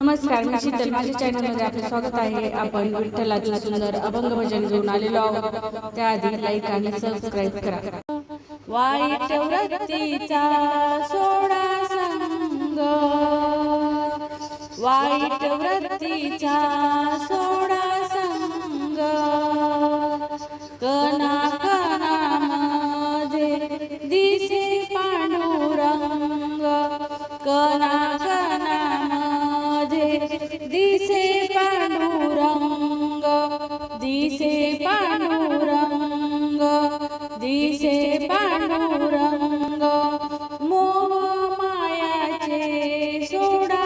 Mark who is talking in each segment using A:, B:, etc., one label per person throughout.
A: नमस्कार मी शीतल माझ्या चॅनलमध्ये आपलं स्वागत आहे. आपण विठ्ठलाचं सुंदर अभंग भजन घेऊन आलेलो आहोत. त्याआधी लाईक आणि सबस्क्राईब करा. वाईट वृत्तीचा सोडा संग. वाईट वृत्तीचा सोडा संग. कना दिसे पांडुरंग मोह मायाचे सोडा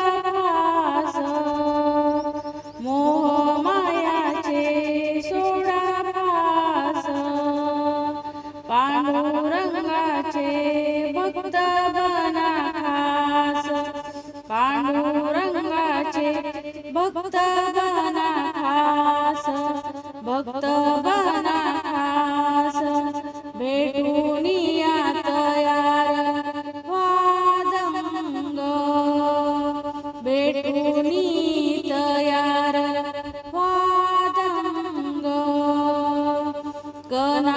A: मोह मायाचे सोडा भास पांडुरंगाचे भक्त बना खास पांडुरंगाचे भक्त बना खास भक्त Good.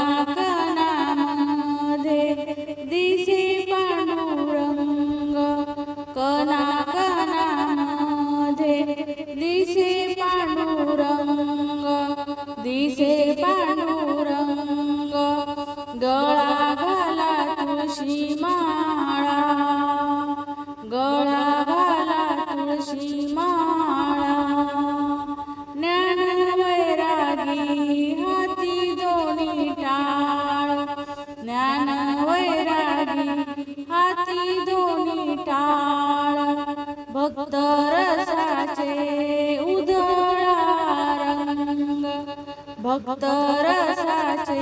A: भक्त रसाचे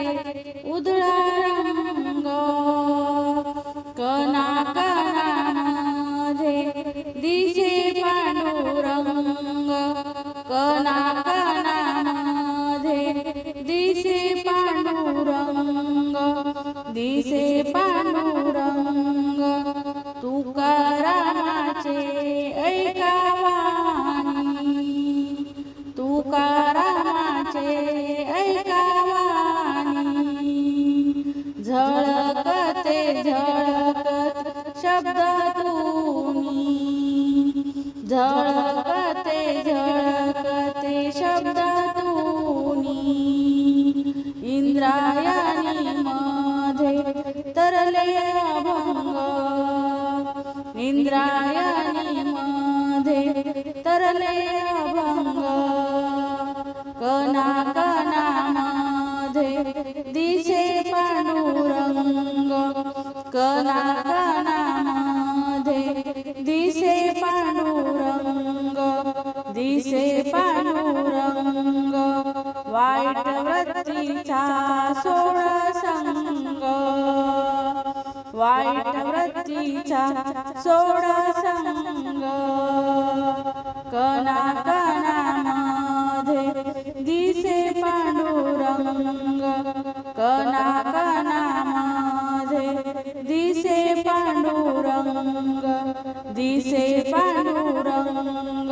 A: उधळा रंग कना कणामध्ये दिसे पांडुरंग कना कणामध्ये दिसे पांडुरंग दिसे पांडुरंग तुकारामाचे ऐकावानी तुकारामाचे झळकते झळकत शब्द तुनी झळकते झळकते शब्द तुनी इंद्रायणी मध्ये तरले अभंग. इंद्रायणी मध्ये तरले अभंग. कना कणामध्ये दिसे पांडुरंग वाईट वृत्तीचा सोळ संग। वाईट वृत्तीचा सोळ संग कना कणामध्ये दिसे पांडुरंग। कना कणामध्ये दिसे पांडुरंग। दिसे पांडुरंग।